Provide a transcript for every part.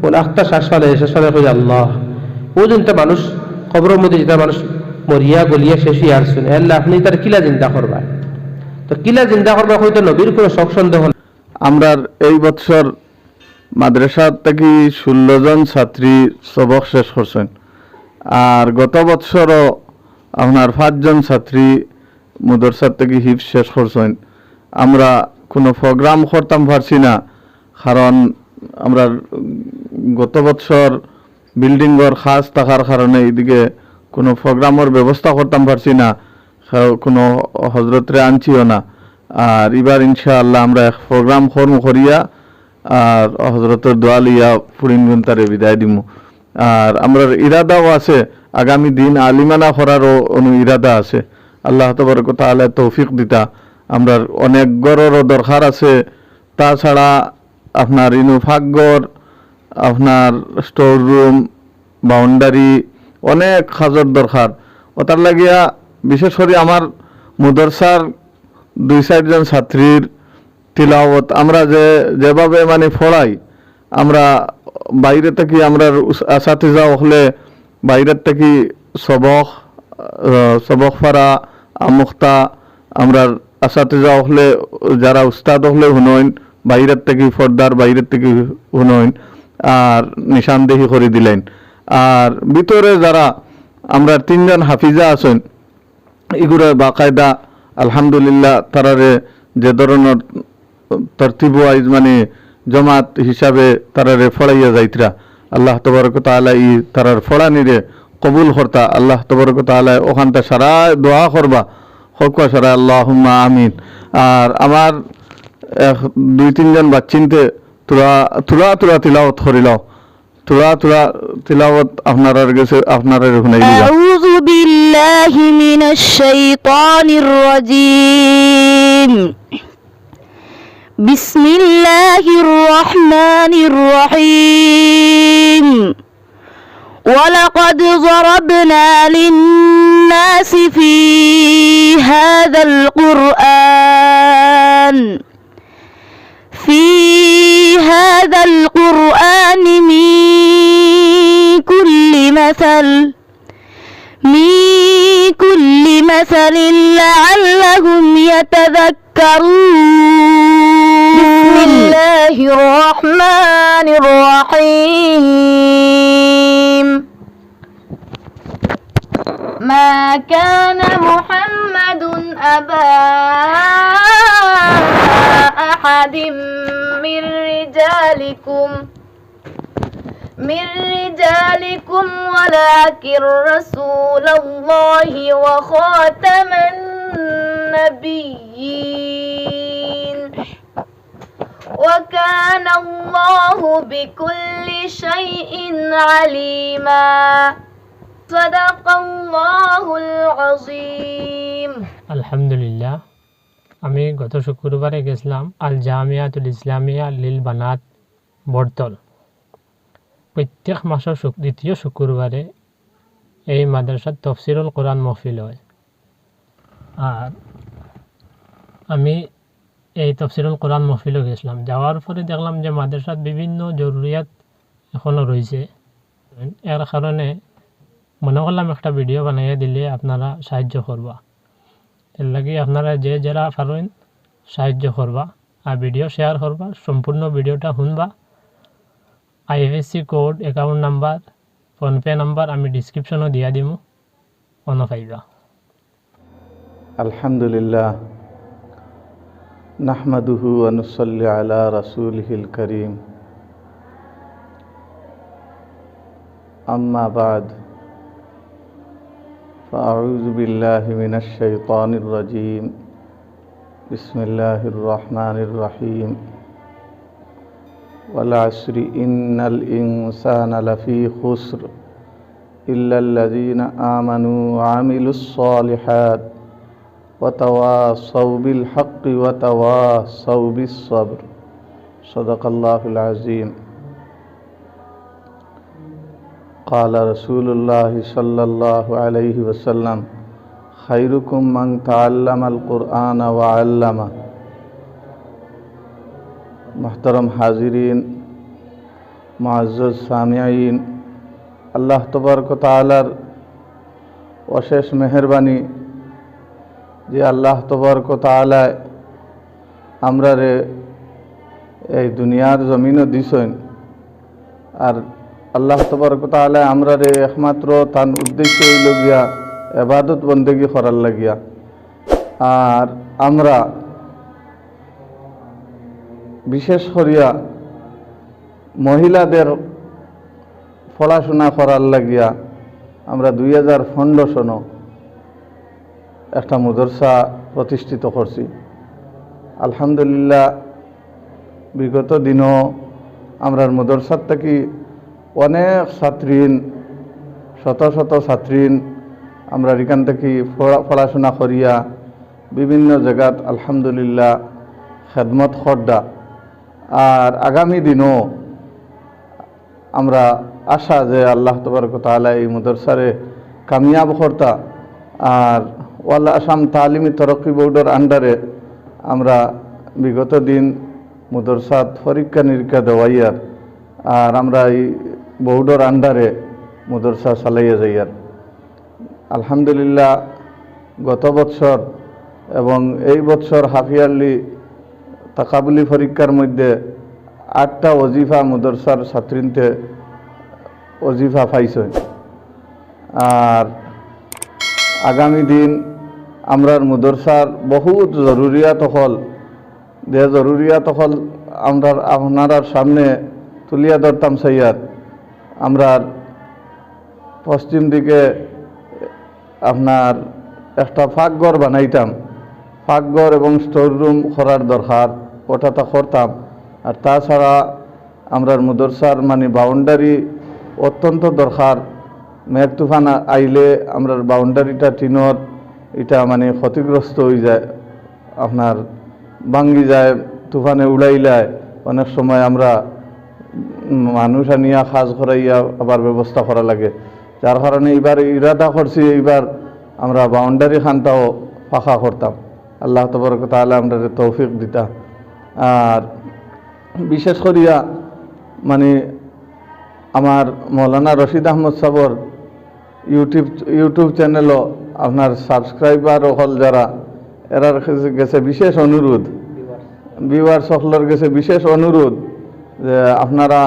কোন আখটা শ্বাস ফালে শেষ ফালে কই আল্লাহ। ও জিনটা মানুষ খবরের মধ্যে যেটা মানুষ মরিয়া গলিয়া শেষ হয়ে আসছেন এল্লা আপনি তার কিলা চিন্তা করবা? তো কিলা চিন্তা করবা হয়তো নবীর কোনো শখ সন্দেহ। আমরা এই বছর মাদ্রাসা থেকে ষোলো জন ছাত্রী সবক শেষ করছেন। আর গত বছরও আপনার পাঁচজন ছাত্রী মদরসার থেকে হিপ শেষ করছেন। আমরা কোনো প্রোগ্রাম করতাম পারছি না, কারণ আমরা গত বছর বিল্ডিংয়ের খাস থাকার কারণে এইদিকে কোনো প্রোগ্রামের ব্যবস্থা করতাম পারছি না কোনো হজরতরে আনছিও না। আর এবার ইনশাআল্লাহ আমরা এক প্রোগ্রাম কর্ম করিয়া আর হজরতের দোয়া লিয়া ফুরিন তারে বিদায় দিমু। আর আমরা ইরাদাও আছে, আগামী দিন আলিমানা করারও অনু ইরাদা আছে। আল্লাহ তবরক তাহলে তৌফিক দিতা। আমরা অনেক গড়েরও দরকার আছে। তাছাড়া আপনার ইনু ফাগর আপনার স্টোর রুম বাউন্ডারি অনেক খাজর দরকার। ওটার লাগিয়া বিশেষ করে আমার মুদরসার দুই চারজন ছাত্রীর তিলাওয়াত, আমরা যে যেভাবে মানে পড়াই আমরা বাইরে থেকে আমরা আসাতিজা হলে বাইরের থেকে সবক সবক ফারা আমুক্তা আমরা আসাতিজা হলে যারা উস্তাদ হলে হুনইন বাইরের থেকে ফর্দার বাইরের থেকে হুনইন আর নিশানদেহি করে দিলেন। আর ভিতরে যারা আমরা তিনজন হাফিজা আছেন, এগুলো বাকায়দা, আলহামদুলিল্লাহ, তারারে যে ধরনের তরতিব ওয়াইজ মানে জমাত হিসাবে তারারে ফড়াইয়া যাইতরা। আল্লাহ তবরক তাআলা ই তারার ফড়ানিরে কবুল করতা। আল্লাহ তবরক তাআলা ওখানটা সারা দোয়া করবা। হকুয়া সারা আল্লাহুম্মা আমিন। আর আমার দুই তিনজন বাচ্চিনতে তোরা তোরা তোরা তিলাওয়াত করিলাও তোরা তোরা তিলাওয়াত আপনার গেছে আপনার শুনাই দিবা أعوذ بالله من الشيطان الرجيم بسم الله الرحمن الرحيم ولقد ضربنا للناس في هذا القرآن في هذا القرآن من كل مثل من كل مثل لعلهم يتذكرون. بسم الله الرحمن الرحيم. ما كان محمد أبا أحد من رجالكم من رجالكم ولكن رسول الله وخاتم النبيين. وكان الله بكل شيء عليما. صدق الله العظيم. الحمد لله. আমি গত শুক্রবারে গেছিলাম আল জামিয়াতুল ইসলামিয়া লিল বানাত বর্তল প্রত্যেক মাসের দ্বিতীয় শুক্রবারে এই মাদ্রাসার তফসিরুল কোরআন মহফিল হয়। আর আমি এই তফসিরুল কোরআন মহফিলও গেছিলাম। যাওয়ার পরে দেখলাম যে মাদ্রাসার বিভিন্ন জরুরিয়াত এখনও রয়েছে। এর কারণে মনে করলাম একটা ভিডিও বানাইয়া দিলে আপনারা সাহায্য করবা। এর লাগে আপনারা যে যারা পারেন সাহায্য করবা আর ভিডিও শেয়ার করবা, সম্পূর্ণ ভিডিওটা শুনবা। IFSC code account number PhonePe number আমি ডিসক্রিপশনও দিয়া দিমু অন পাইবা। আলহামদুলিল্লাহ, নাহমাদুহু অনুসল্লি আলা রাসুলহিল করিম। আম্মা বাদ فأعوذ بالله من الشيطان الرجيم. بسم الله الرحمن الرحيم. والعصر إن الإنسان لفي خسر إلا الذين آمنوا وعملوا الصالحات وتواصوا بالحق وتواصوا بالصبر. صدق الله العظيم. قال رسول الله صلى الله عليه وسلم خيركم من تعلم القرآن وعلمه محترم حاضرین معزز সামিয়াইন আল্লাহ তবরক তালার অশেষ মেহরবানি যে আল্লাহ তবরক তালায় আমরা রে এই দুনিয়ার জমিনও দিছেন আর আল্লাহ তবরক তালায় আমরা রে একমাত্র তার উদ্দেশ্য হইল গিয়া এবাদত বন্দেগি করার লাগিয়া। আর আমরা বিশেষ করিয়া মহিলাদের পড়াশোনা করার লাগিয়া আমরা দুই হাজার পনেরো সন একটা মদরসা প্রতিষ্ঠিত করছি। আলহামদুলিল্লাহ, বিগত দিনও আমরা মদরসার থেকে অনেক ছাত্রীন, শত শত ছাত্রীন আমরা এখান থেকে পড়া- পড়াশোনা করিয়া বিভিন্ন জায়গাত আলহামদুলিল্লাহ খেদমত খর্দা আর আগামী দিনও আমরা আশা যে আল্লাহ তবরক তালা এই মদরসারে কামিয়াব কর্তা আর ওয়াল্লা আসাম তালিমি তরক্কি বোর্ডের আন্ডারে আমরা বিগত দিন মদরসাত পরীক্ষা নিরীক্ষা দেওয়াইয়ার। আর আমরা এই বোর্ডের আন্ডারে মদরসা চালাইয়া যাইয়ার আলহামদুলিল্লাহ, গত বছর এবং এই বছর হাফিয়ারলি তাকাবুলি পরীক্ষার মধ্যে আটটা অজিফা মদরসার ছাত্রীনতে অজিফা পাইছে। আর আগামী দিন আমরার মদরসার বহুত জরুরিয়াত হল। যে জরুরিয়াত হল আমরা আপনার সামনে তুলিয়া ধরতাম সাইয়ার আমরা পশ্চিম দিকে আপনার একটা ফাঁকঘর বানাইতাম। ফাঁকঘর এবং স্টোর রুম করার দরকার ওটা তো করতাম আর তাছাড়া আমরা মদরসার মানে বাউন্ডারি অত্যন্ত দরকার। মেঘ তুফান আইলে আমরা বাউন্ডারিটা টিনর, এটা মানে ক্ষতিগ্রস্ত হয়ে যায়। আপনার ভাঙ্গি যায়, তুফানে উড়াইলায় অনেক সময় আমরা মানুষ আনিয়া সাজ করাইয়া আবার ব্যবস্থা করা লাগে। যার কারণে এবার ইরাদা করছি এইবার আমরা বাউন্ডারি খানটাও ফাঁকা করতাম। আল্লাহ তবরক তাহলে আমরা তৌফিক দিতা। আর বিশেষ করিয়া মানে আমার মৌলানা রশিদ আহমদ সাবর ইউটিউব ইউটিউব চ্যানেলও আপনার সাবস্ক্রাইবার হল যারা এরার গেছে বিশেষ অনুরোধ। বিবার সকলের গেছে বিশেষ অনুরোধ। যে আপনারা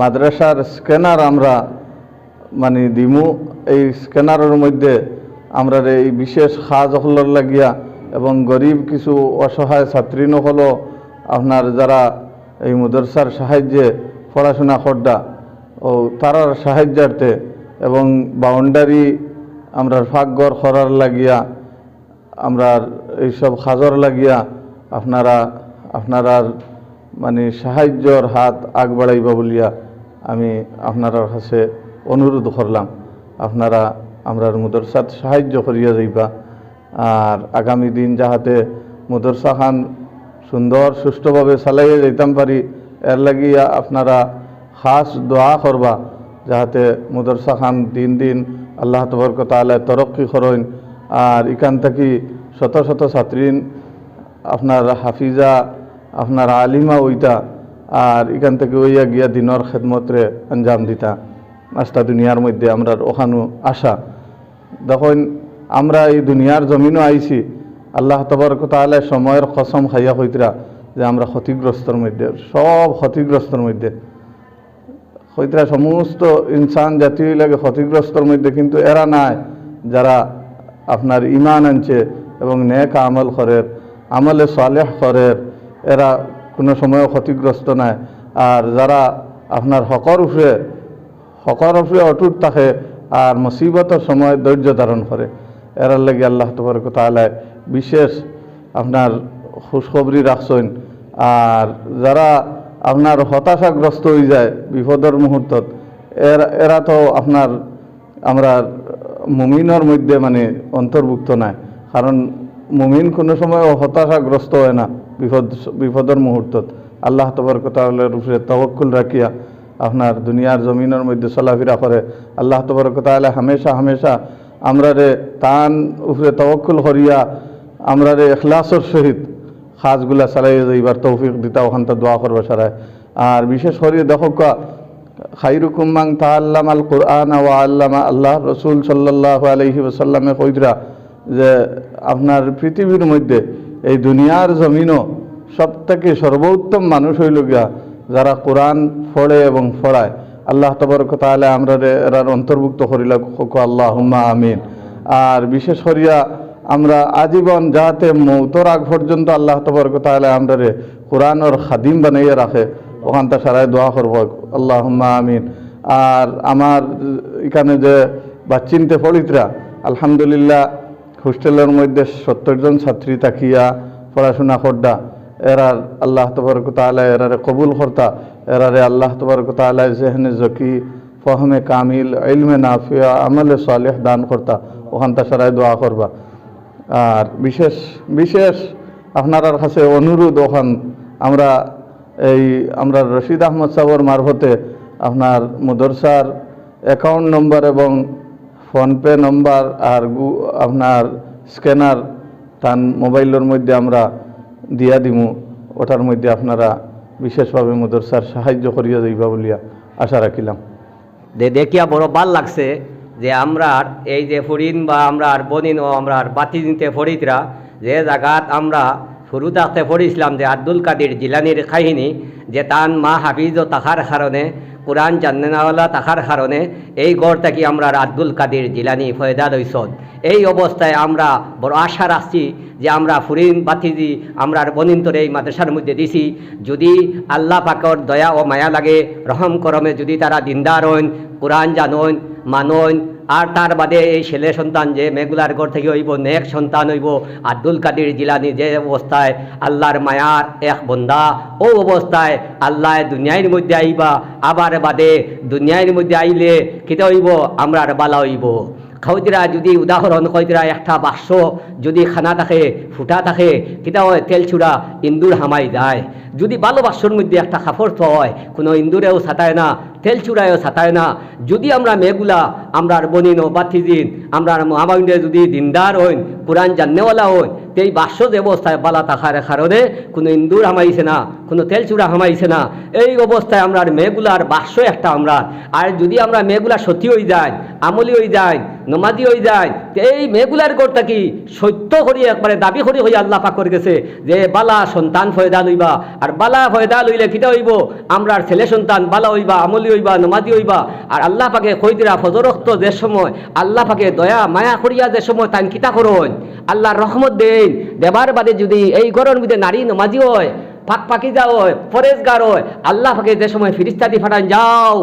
মাদ্রাসার স্ক্যানার আমরা মানে দিমু। এই স্ক্যানারের মধ্যে আমরা এই বিশেষ সাজ হলর লাগিয়া এবং গরিব কিছু অসহায় ছাত্রী হলো, আপনার যারা এই মদরসার সাহায্যে পড়াশোনা করডা ও তারার সাহায্যার্থে এবং বাউন্ডারি আমরা ফাঁকঘর করার লাগিয়া, আমরা এইসব খাজর লাগিয়া আপনারা আপনারা মানে সাহায্যর হাত আগ বাড়াইবা বলিয়া আমি আপনার কাছে অনুরোধ করলাম। আপনারা আমরার মদরসাত সাহায্য করিয়া যাইবা। আর আগামী দিন যাহাতে মদরসা খান সুন্দর, সুষ্ঠুভাবে চালাইয়া যাইতাম পারি, এর লাগিয়া আপনারা খাস দোয়া করবা, যাহাতে মদরসা খান দিন দিন আল্লাহ তবরক তালে তরক্কি করেন। আর ইখান থেকে শত শত ছাত্রীন, আপনার হাফিজা আপনার আলিমা ওইটা, আর এখান থেকে ওইয়া গিয়া দিনর খেদমতরে আঞ্জাম দিতা। আস্তা দুনিয়ার মধ্যে আমরা ওখানো আশা দেখুন, আমরা এই দুনিয়ার জমিনও আইছি। আল্লাহ তবরক তাহলে সময়ের কসম খাইয়া হইতরা যে আমরা ক্ষতিগ্রস্তর মধ্যে, সব ক্ষতিগ্রস্তর মধ্যে। হইতরা সমস্ত ইনসান জাতি লাগে ক্ষতিগ্রস্তর মধ্যে, কিন্তু এরা নাই যারা আপনার ইমান আনছে এবং নেক আমল করের, আমলে সালেহ করের এরা কোনো সময় ক্ষতিগ্রস্ত নাই। আর যারা আপনার হকর উপরে হকর উপরে অটুট থাকে আর মুসিবতের সময় ধৈর্য ধারণ করে, এরার লাগে আল্লাহ তবরক তাহলে বিশেষ আপনার খুশখবরি রাখছেন। আর যারা আপনার হতাশাগ্রস্ত হয়ে যায় বিপদের মুহূর্তত, এরা এরা তো আপনার, আমরা মুমিনের মধ্যে মানে অন্তর্ভুক্ত নাই। কারণ মুমিন কোনো সময় হতাশাগ্রস্ত হয় না। বিপদ, বিপদের মুহূর্তত। আল্লাহ তবরক তালের উপরে তবক্কুল রাখিয়া আপনার দুনিয়ার জমিনের মধ্যে চলাফেরা করে। আল্লাহ তবরক তাহলে হামেশা হামেশা আমরা রে তান উপরে তবক্কুল করিয়া আমরা রে এখলাসর সহিত খাসগুলা চালাই যাইবার তৌফিক দিতা ওখানটা দোয়া করবা সারায়। আর বিশেষ করে দেখো কা, খাইরুকুম মান তাআল্লামা আল কুরআন ওয়া আল্লামা আল্লাহ রসুল সাল্লাল্লাহু আলাইহি ওয়াসাল্লামে কইদরা যে আপনার পৃথিবীর মধ্যে এই দুনিয়ার জমিনও সবথেকে সর্বোত্তম মানুষ হইল গিয়া যারা কোরআন ফড়ে এবং ফড়ায় আল্লাহ তবরক তাহলে আমরা এরার অন্তর্ভুক্ত করিলা আল্লাহ হুম্মা আমিন। আর বিশেষ করিয়া আমরা আজীবন যাহাতে মৌতর আগ পর্যন্ত আল্লাহ তবরক তাহলে আমরা রে কোরআনর খাদিম বানাইয়া রাখে ওখানটা সারাই দোয়া করব। আল্লাহ হুম্মা আমিন। আর আমার এখানে যে বাচ্চিনতে ফলিতরা আলহামদুলিল্লাহ হোস্টেলের মধ্যে সত্তর জন ছাত্রী তাকিয়া পড়াশোনা করডা এরার আল্লাহ তবরক তাহলে এরারে কবুল করতা, এরারে আল্লাহ তবরক তাহলে জেহনে জকি, ফহমে কামিল, ইলমে নাফিয়া, আমলে সালেহ দান করতা ওখানটা সারাই দোয়া করবা। আর বিশেষ বিশেষ আপনার কাছে অনুরোধ ওখান, আমরা এই, আমরা রশিদ আহমদ সাহর মারফতে আপনার মদরসার অ্যাকাউন্ট নম্বর এবং ফোনপে নম্বর আর গু- আপনার স্ক্যানার তান মোবাইলের মধ্যে আমরা দিয়া দিমু। ওটার মধ্যে আপনারা বিশেষভাবে মদরসার সাহায্য করিয়া যাইবা বলিয়া আশা রাখিলাম। যে দেখিয়া বড় ভালো লাগছে যে আমরা এই যে ফরিন বা আমরা আর বনিন ও আমরা আর বাতি দিতে ফরিদরা যে জায়গাত আমরা শুরু থাকতে পড়িছিলাম যে আব্দুল কাদির জিলানির কাহিনী, যে তান মা হাফিজ ও তাহার কারণে কোরআন জান্নাওয়ালা তাহার কারণে এই গড় কি আমরা আব্দুল কাদির জিলানি ফয়দা দৈসদ এই অবস্থায় আমরা বড় আশা রাখছি যে আমরা ফুরিন বাতিজি আমরা বনিন্তরে এই মাদ্রাসার মধ্যে দিছি। যদি আল্লাহ পাকর দয়া ও মায়া লাগে, রহম করমে যদি তারা দিনদার হন কোরআন জানন মানইন আর তার বাদে এই ছেলে সন্তান যে মেঘুলার ঘর থেকে হইব, নেক সন্তান হইব আব্দুল কাদির জিলানি যে অবস্থায় আল্লাহর মায়ার এক বন্দা, ও অবস্থায় আল্লাহ দুনিয়ার মধ্যে আইবা, আবার বাদে দুনিয়ার মধ্যে আইলে কিতা হইব? আমরার বালা হইব। খাওয়াইতরা যদি উদাহরণ কইতরা একটা বাক্স যদি খানা থাকে, ফুটা থাকে হয়? তেল চূড়া ইন্দুর হামাই যায়। যদি ভালো বাক্সর মধ্যে একটা কাপড় হয় কোনো ইন্দুরেও ছাতায় না তেল চূড়ায়ও ছাতায় না, যদি আমরা মেয়েগুলা, আমরা বনিন ও বাতিজিন, আমরা মহামাইন্ডে যদি দিনদার হইন কোরআন জান্নেওয়ালা হইন এই বাক্স যে অবস্থায় বালা থাকার কারণে কোনো ইন্দুর হামাইছে না, কোনো তেল চূড়া হামাইছে না, এই অবস্থায় আমরা মেয়েগুলার বাস্য একটা আমরা। আর যদি আমরা মেয়েগুলা সত্যি হয়ে যায় আমলি হয়ে যায় নমাজি হয়ে যায় এই মেয়েগুলার গড়টা কি সত্য করি একবারে দাবি করি হয়ে আল্লাহ পাক করে গেছে যে বালা সন্তান ফয়দা লইবা আর বালা ফয়দা লইলে কিটা হইব। আমরার ছেলে সন্তান, বালা হইবা, আমলি হইবা, নমাজি হইবা। আর আল্লাহ পাকে কইদিরা ফজরক্ত যে সময়, আল্লাহ পাকে দয়া, মায়া করিয়া যে সময় তান কিতা করন আল্লাহর রহমত দেন দেবার বাদে যদি এই গরম মধ্যে নারী নমাজি হয় পাক পাকিজা হয়, ফরেজগার হয়, আল্লাহ পাকে যে সময় ফিরিস্তাদি ফাটান যাও।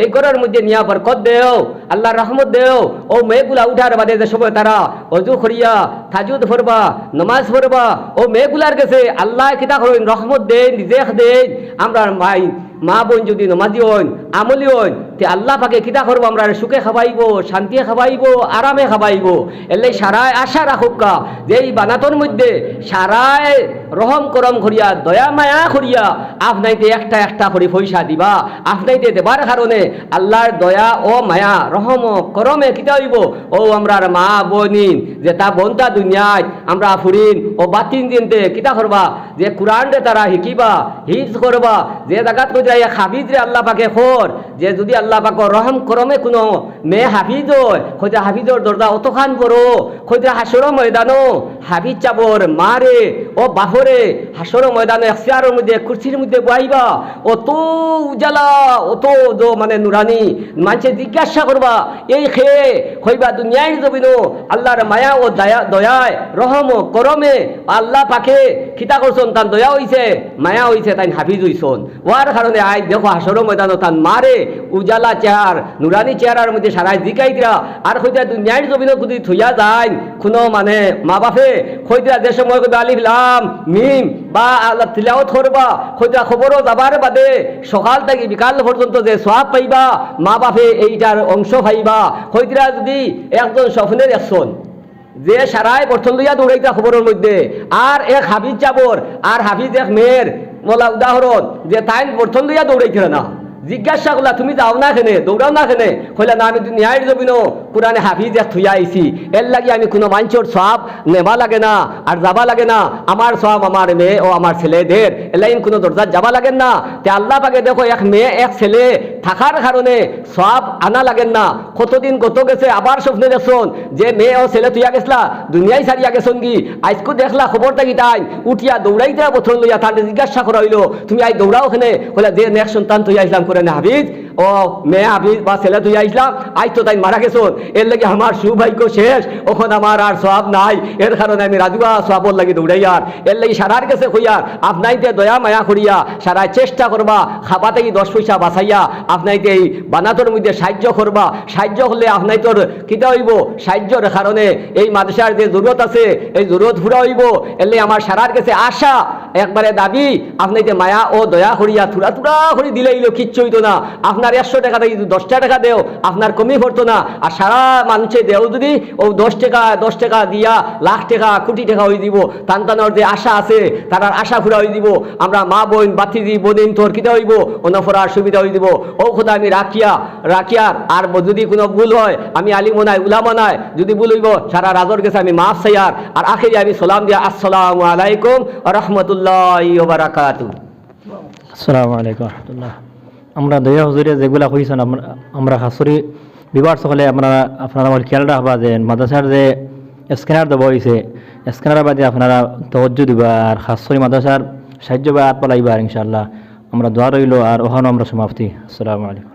এই ঘরের মধ্যে নিয়া বরকত দেও আল্লাহ রহমত দেও। ও মেয়েগুলা উঠার বাদে যে সময় তারা অজু করিয়া থাজুদ ফরবা, নমাজ ফরবা, ও মেয়েগুলার কাছে আল্লাহ কিতা করেন, রহমত দেন নিজেখ দেন। আমরা মাই মা বোন যদি নমাজি হন, আমলি হন, তে আল্লাহ পাকে কিতা করব আমরা? সুখে খাবাইব, শান্তিয়ে খাবাইব, আরামে খাবাইব। এলে সারায় আশা রাখুকা যে এই বানাতর মধ্যে সারায় রহম করম করিয়া, দয়া মায়া করিয়া আপনাইতে একটা একটা করে পয়সা দিবা আপনাইতে দেবার কারণে আল্লাহর দয়া ও মায়া, রহম করমে কিতা হইব? ও আমরার মা বোনিন যে তা বনতা দুনিয়ায় আমরা ফুরিন ও বাতিন দিনতে কিতা করবা? যে কোরআনরে তারা শিকিবা হিজ করবা, যে জায়গাত কই যায় হাফিজ রে আল্লাহ পাকে খোর, যে যদি আল্লাহ পাকর রহম করমে কোনো মেয়ে হাফিজ হয় হয়তো হাফিজর দরজা অতখান বড় হয়তো হাসর ময়দানো হাফিজ চাবর মারে ও বাহরে হাসর ময়দানো চেয়ারের মধ্যে কুর্সির মধ্যে বয়াইবা অত উজালা অত দো মানে নুরানি মানুষে জিজ্ঞাসা করবা এই খেয়ে হইবা দুনিয়ায় জমিনো আল্লাহর মায়া ও দয়া দয়ায় রহম করমে আল্লাহ পাখে খিতা করছন তান দয়া হইছে মায়া হইছে তাই হাফিজ হইছন ওয়ার কারণে আই দেখো হাসর ময়দানো তান মারে উজালা চেহার নুরানি চেহারার মধ্যে সারাই জিকাইতরা আর হইতে দুনিয়ার জমিনো যদি থইয়া যায় কোনো মানে মা বাপে হইতে যে সময় কইবা, আলিফ লাম, মিম, বা আল্লাহ তিলাওত করবা হইতে খবরও যাবার বাদে সকাল থেকে বিকাল পর্যন্ত যে সোয়াব পাইবা মা বাপে এইটার অংশ পাইবা। হইতরা যদি একজন স্বপ্নের একজন, যে সারাই বর্তন লইয়া দৌড়াইতা খবরের মধ্যে, আর এক হাফিজ চাবর আর হাফিজ এক মেয়ের বলা উদাহরণ যে তাই প্রথম দিয়া দৌড়াইছিল না। জিজ্ঞাসা করলা তুমি যাও না খেনে দৌড়াও না খেনে কইলা, না, আমি ন্যায়ের জমিন, কোরআনে হাফিজ থুইয়া আইছি। এর লাগি আমি কোনো মানুষের সব নেবা লাগে না আর যাবা লাগে না। আমার সব আমার মেয়ে ও আমার ছেলেদের। এলাইন কোনো দরজা যাবা লাগেন না। তে আল্লাহ পাকে দেখো, এক মেয়ে, এক ছেলে থাকার কারণে সব আনা লাগেন না। কতদিন কত গেছে, আবার স্বপ্নে দেখছন যে মেয়ে ও ছেলে তুইয়া গেছলা দুনিয়ায় সারিয়া গেছন কি? আজকু দেখলা খবরটা কি তাই। উঠিয়া দৌড়াইতে বছর লইয়া তার জিজ্ঞাসা করা হইল, তুমি আই দৌড়াও ওখানে বলে যে নেক্সট সন্তান তুই আইসলাম করে না হাফিজ। ও মেয়ে হাফিজ, বা ছেলে তুই আইসলাম। আজ তো তাই মারা গেছন এর লাগে আমার সৌভাগ্য শেষ। ওখন আমার আর সব নাই। এর কারণে আমি রাজুয়া সবর লাগি দৌড়াইয়ার এর লাগি সারার কাছে কইয়ার আপনাইতে দয়া, মায়া করিয়া সারা চেষ্টা করবা। খাবাতে দশ পয়সা বাঁচাইয়া আপনাইতে এই বানাতর মধ্যে সাহায্য করবা। সাহায্য করলে আপনাই তোর কিতা হইব? সাহায্যর কারণে এই মাদ্রাসার যে জরুরত আছে, এই জরুরত ফুরা হইব। এলে আমার সারার কাছে আশা। একবারে দাবি আপনাইতে মায়া ও দয়া করিয়া থুরা থুরা করে দিলে ইলো কিচ্ছু না। আপনার একশো টাকা থেকে যদি দশটা টাকা দেও, আপনার কমই পড়তো না। আর সারা মানুষে দেও যদি, ও দশ টাকা দশ টাকা দিয়া লাখ টাকা, কোটি টাকা হয়ে দিব। তান তান্তানোর যে আশা আছে, তার আশা ফুরা হয়ে দিব। আমরা মা বোন বাতি দি বোনিন তোর কিতা হইব অনফরার সুবিধা হয়ে দিব। ও কথা আমি রাখিয়া রাখিয়ার আর যদি কোনো ভুল হয়, আমি আলিম নাই আলিমনায়, উলামনায়, যদি ভুল হইব, সারা রাজর কাছে আমি মাফ চাইয়ার আর আখেরি আমি সালাম দিয়া, আসসালামু আলাইকুম রহমতুল্লাহ। আমরা দয়া হুজুরে যেগুলা কইছেন, আমরা খাসরি বিবার সকলে আপনারা আপনারা খেয়াল রাখবা যে মাদ্রাসার যে স্ক্যানার দেওয়া হয়েছে স্ক্যানার বাদে আপনারা তহজ্য দিবা আর খাসরি মাদ্রাসার সাহায্য বা হাত পালাইবা আর ইনশাআল্লাহ। আমরা দোয়া রইল আর ওখানেও আমরা সমাপ্তি। আসসালামু আলাইকুম।